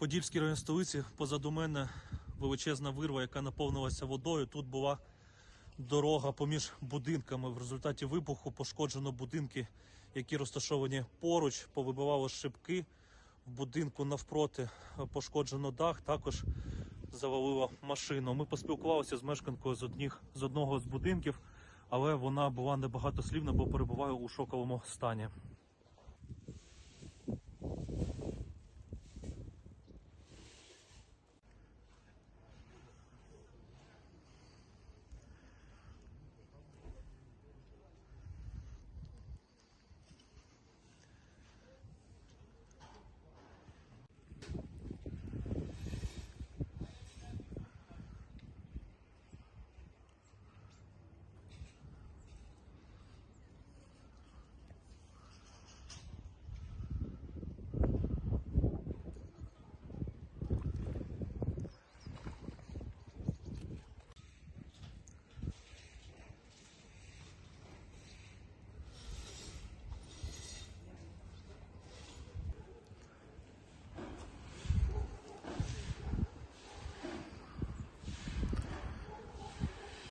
Подільській район столиці позаду мене величезна вирва, яка наповнилася водою. Тут була дорога поміж будинками. В результаті вибуху пошкоджено будинки, які розташовані поруч, повибивало шибки. В будинку навпроти пошкоджено дах, також завалило машину. Ми поспілкувалися з мешканкою з, одних, з одного з будинків, але вона була небагатослівна, бо перебуває у шоковому стані.